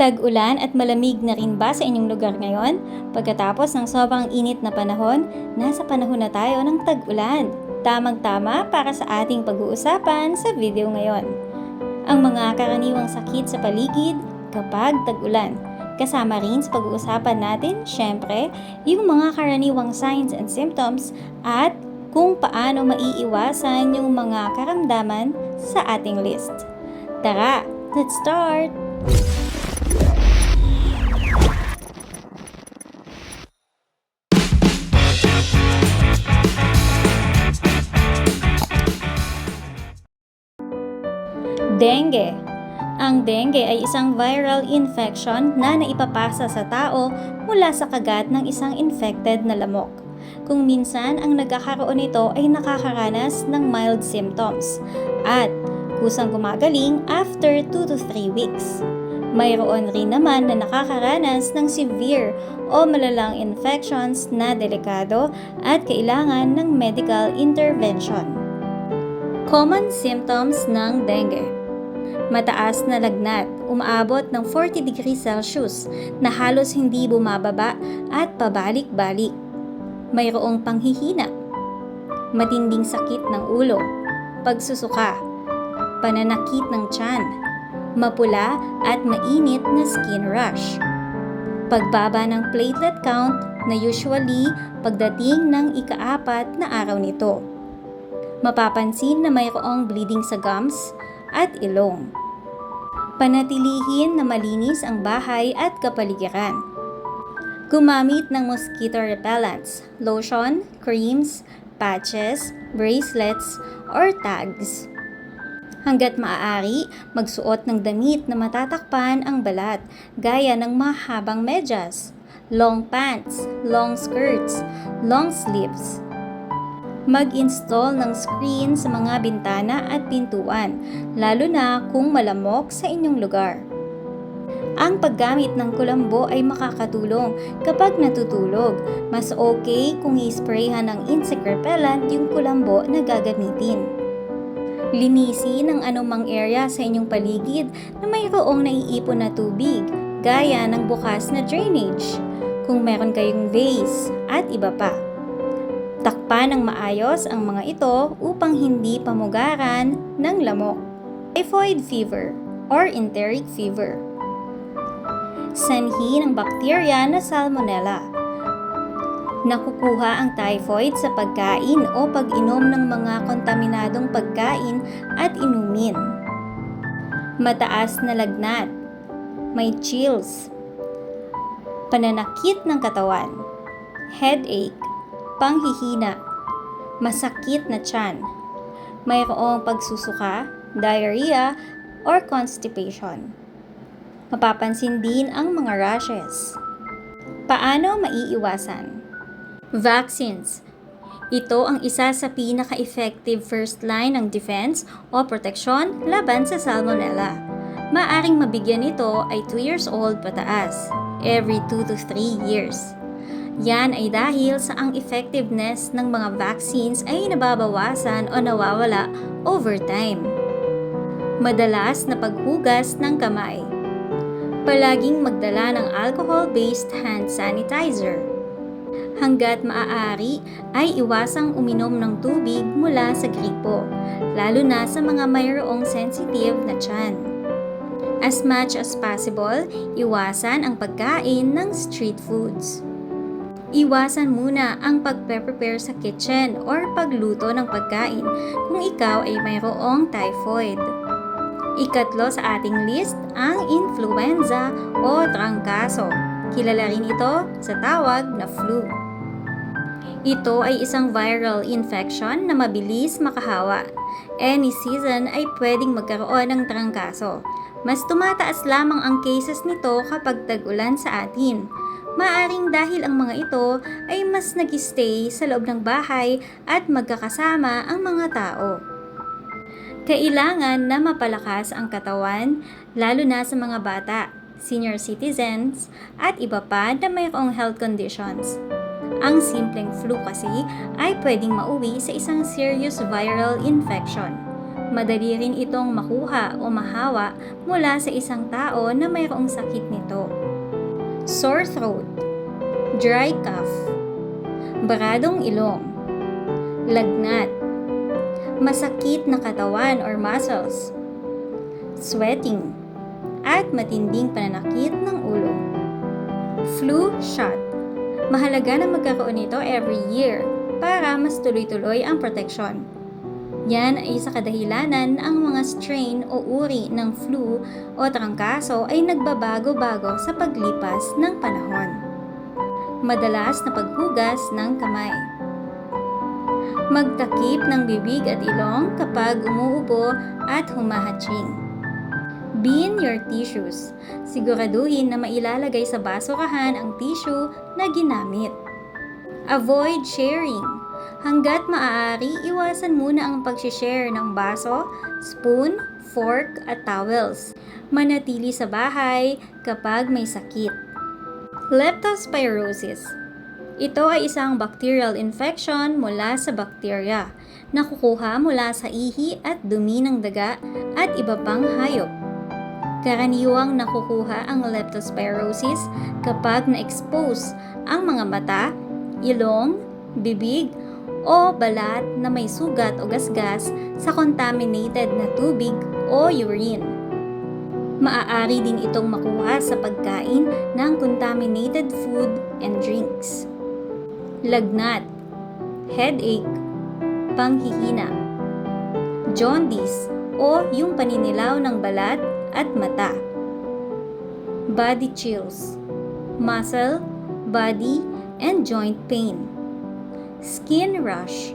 Tag-ulan at malamig na rin ba sa inyong lugar ngayon? Pagkatapos ng sobrang init na panahon, nasa panahon na tayo ng tag-ulan. Tamang-tama para sa ating pag-uusapan sa video ngayon. Ang mga karaniwang sakit sa paligid kapag tag-ulan. Kasama rin sa pag-uusapan natin, syempre, yung mga karaniwang signs and symptoms at kung paano maiiwasan yung mga karamdaman sa ating list. Tara, let's start! Dengue. Ang dengue ay isang viral infection na naipapasa sa tao mula sa kagat ng isang infected na lamok. Kung minsan ang nagkakaroon nito ay nakakaranas ng mild symptoms at kusang gumagaling after 2 to 3 weeks. Mayroon rin naman na nakakaranas ng severe o malalang infections na delikado at kailangan ng medical intervention. Common symptoms ng dengue mataas na lagnat, umaabot ng 40 degrees Celsius na halos hindi bumababa at pabalik-balik. Mayroong panghihina, matinding sakit ng ulo, pagsusuka, pananakit ng tiyan, mapula at mainit na skin rash. Pagbaba ng platelet count na usually pagdating ng ikaapat na araw nito. Mapapansin na mayroong bleeding sa gums at ilong. Panatilihin na malinis ang bahay at kapaligiran. Gumamit ng mosquito repellents, lotion, creams, patches, bracelets, or tags. Hanggat maaari, magsuot ng damit na matatakpan ang balat, gaya ng mahabang medyas, long pants, long skirts, long sleeves, mag-install ng screen sa mga bintana at pintuan, lalo na kung malamok sa inyong lugar. Ang paggamit ng kulambo ay makakatulong kapag natutulog. Mas okay kung i-sprayhan ng insect repellent yung kulambo na gagamitin. Linisin ang anumang area sa inyong paligid na mayroong naiipon na tubig, gaya ng bukas na drainage, kung meron kayong vase at iba pa. Takpan ng maayos ang mga ito upang hindi pamugaran ng lamok. Typhoid fever or enteric fever. Sanhi ng bakterya na salmonella. Nakukuha ang typhoid sa pagkain o pag-inom ng mga kontaminadong pagkain at inumin. Mataas na lagnat. May chills. Pananakit ng katawan. Headache panghihina, masakit na tiyan, mayroong pagsusuka, diarrhea, or constipation. Mapapansin din ang mga rashes. Paano maiiwasan? Vaccines. Ito ang isa sa pinaka-effective first line ng defense o proteksyon laban sa salmonella. Maaring mabigyan ito ay 2 years old pataas, every 2 to 3 years. Yan ay dahil sa ang effectiveness ng mga vaccines ay nababawasan o nawawala over time. Madalas na paghugas ng kamay. Palaging magdala ng alcohol-based hand sanitizer. Hanggat maaari ay iwasang uminom ng tubig mula sa gripo, lalo na sa mga mayroong sensitive na tiyan. As much as possible, iwasan ang pagkain ng street foods. Iwasan muna ang pagpe-prepare sa kitchen or pagluto ng pagkain kung ikaw ay mayroong typhoid. Ikatlo sa ating list ang influenza o trangkaso. Kilala rin ito sa tawag na flu. Ito ay isang viral infection na mabilis makahawa. Any season ay pwedeng magkaroon ng trangkaso. Mas tumataas lamang ang cases nito kapag tag-ulan sa atin. Maaring dahil ang mga ito ay mas nag-stay sa loob ng bahay at magkakasama ang mga tao. Kailangan na mapalakas ang katawan, lalo na sa mga bata, senior citizens, at iba pa na mayroong health conditions. Ang simpleng flu kasi ay pwedeng mauwi sa isang serious viral infection. Madali rin itong makuha o mahawa mula sa isang tao na mayroong sakit nito. Sore throat, dry cough, baradong ilong, lagnat, masakit na katawan or muscles, sweating, at matinding pananakit ng ulo. Flu shot. Mahalaga na magkaroon nito every year para mas tuloy-tuloy ang proteksyon. Yan ay sa kadahilanan ang mga strain o uri ng flu o trangkaso ay nagbabago-bago sa paglipas ng panahon. Madalas na paghugas ng kamay. Magtakip ng bibig at ilong kapag umuubo at humahatching. Bin your tissues. Siguraduhin na mailalagay sa basurahan ang tissue na ginamit. Avoid sharing. Hanggat maaari, iwasan muna ang pag-share ng baso, spoon, fork at towels. Manatili sa bahay kapag may sakit. Leptospirosis. Ito ay isang bacterial infection mula sa bakterya na kukuha mula sa ihi at dumi ng daga at iba pang hayop. Karaniwang nakukuha ang leptospirosis kapag na-expose ang mga mata, ilong, bibig, o balat na may sugat o gasgas sa contaminated na tubig o urine. Maaari din itong makuha sa pagkain ng contaminated food and drinks. Lagnat, headache, panghihina, jaundice o yung paninilaw ng balat at mata. Body chills, muscle, body, and joint pain. Skin rash.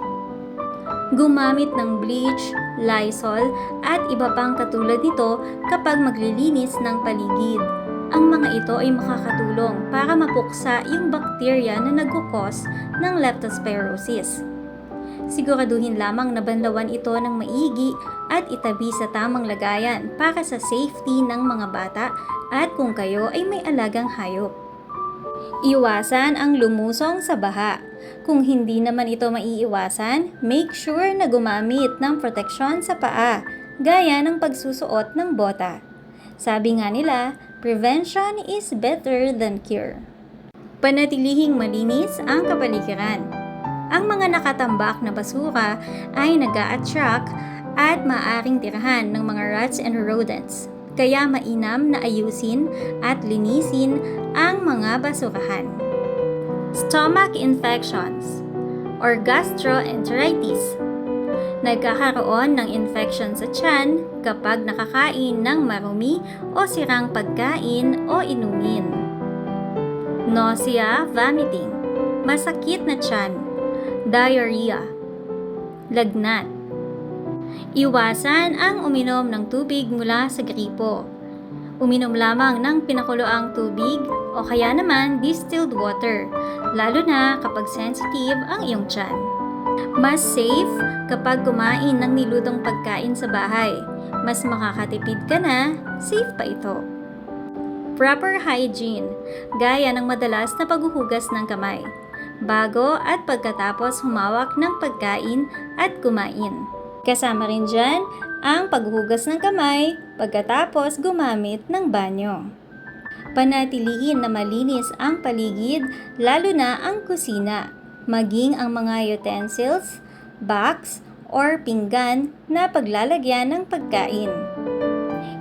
Gumamit ng bleach, Lysol, at iba pang katulad nito kapag maglilinis ng paligid. Ang mga ito ay makakatulong para mapuksa yung bakterya na nagkukos ng leptospirosis. Siguraduhin lamang na banlawan ito ng maigi at itabi sa tamang lagayan para sa safety ng mga bata at kung kayo ay may alagang hayop. Iwasan ang lumusong sa baha. Kung hindi naman ito maiiwasan, make sure na gumamit ng proteksyon sa paa, gaya ng pagsusuot ng bota. Sabi nga nila, prevention is better than cure. Panatilihing malinis ang kapaligiran. Ang mga nakatambak na basura ay nag attract at maaring tirahan ng mga rats and rodents. Kaya mainam na ayusin at linisin ang mga basurahan. Stomach infections or gastroenteritis. Nagkakaroon ng infection sa tiyan kapag nakakain ng marumi o sirang pagkain o inumin. Nausea, vomiting, masakit na tiyan, diarrhea, lagnat. Iwasan ang uminom ng tubig mula sa gripo. Uminom lamang ng pinakuloang tubig o kaya naman distilled water, lalo na kapag sensitive ang iyong tiyan. Mas safe kapag kumain ng nilutong pagkain sa bahay. Mas makakatipid ka na, safe pa ito. Proper hygiene, gaya ng madalas na paghuhugas ng kamay, bago at pagkatapos humawak ng pagkain at kumain. Kasama rin dyan ang paghuhugas ng kamay pagkatapos gumamit ng banyo. Panatilihin na malinis ang paligid lalo na ang kusina, maging ang mga utensils, box, or pinggan na paglalagyan ng pagkain.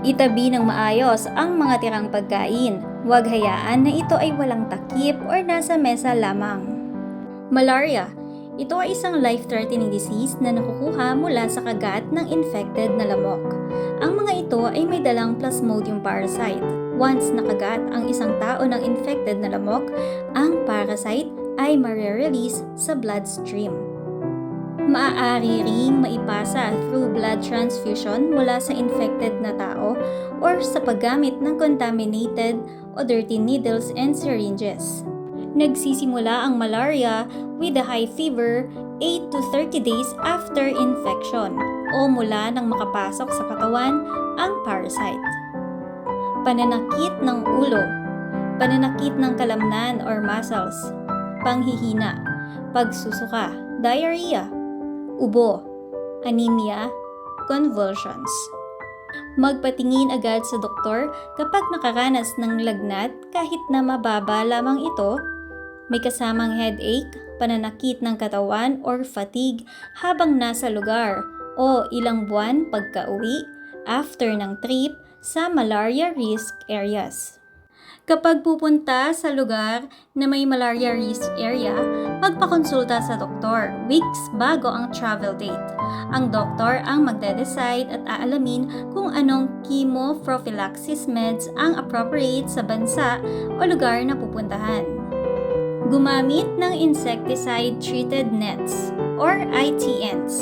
Itabi ng maayos ang mga tirang pagkain. Huwag hayaan na ito ay walang takip or nasa mesa lamang. Malaria. Ito ay isang life-threatening disease na nakukuha mula sa kagat ng infected na lamok. Ang mga ito ay may dalang Plasmodium parasite. Once nakagat ang isang tao ng infected na lamok, ang parasite ay mare-release sa bloodstream. Maaari ring maipasa through blood transfusion mula sa infected na tao or sa paggamit ng contaminated o dirty needles and syringes. Nagsisimula ang malaria with a high fever 8 to 30 days after infection o mula nang makapasok sa katawan ang parasite. Pananakit ng ulo, pananakit ng kalamnan or muscles, panghihina, pagsusuka, diarrhea, ubo, anemia, convulsions. Magpatingin agad sa doktor kapag nakaranas ng lagnat kahit na mababa lamang ito, may kasamang headache, pananakit ng katawan or fatigue habang nasa lugar o ilang buwan pagka-uwi after ng trip sa malaria risk areas. Kapag pupunta sa lugar na may malaria risk area, magpakonsulta sa doktor weeks bago ang travel date. Ang doktor ang magde-decide at aalamin kung anong chemoprophylaxis meds ang appropriate sa bansa o lugar na pupuntahan. Gumamit ng insecticide-treated nets or ITNs.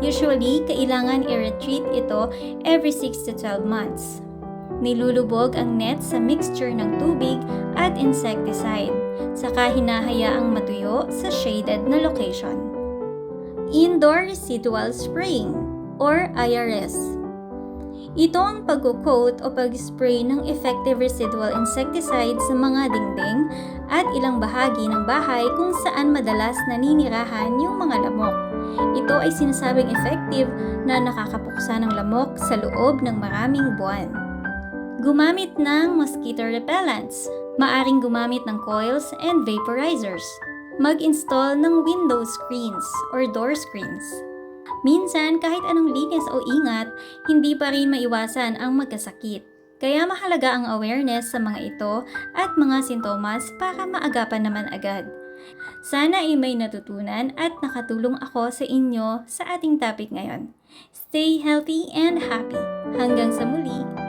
Usually, kailangan i-retreat ito every 6 to 12 months. Nilulubog ang net sa mixture ng tubig at insecticide, saka hinahayaang matuyo sa shaded na location. Indoor Residual Spraying or IRS Ito ang pag-coat o pag-spray ng effective residual insecticide sa mga dingding at ilang bahagi ng bahay kung saan madalas naninirahan yung mga lamok. Ito ay sinasabing effective na nakakapuksa ng lamok sa loob ng maraming buwan. Gumamit ng mosquito repellents. Maaring gumamit ng coils and vaporizers. Mag-install ng window screens or door screens. Minsan, kahit anong linis o ingat, hindi pa rin maiwasan ang magkasakit. Kaya mahalaga ang awareness sa mga ito at mga sintomas para maagapan naman agad. Sana ay may natutunan at nakatulong ako sa inyo sa ating topic ngayon. Stay healthy and happy. Hanggang sa muli!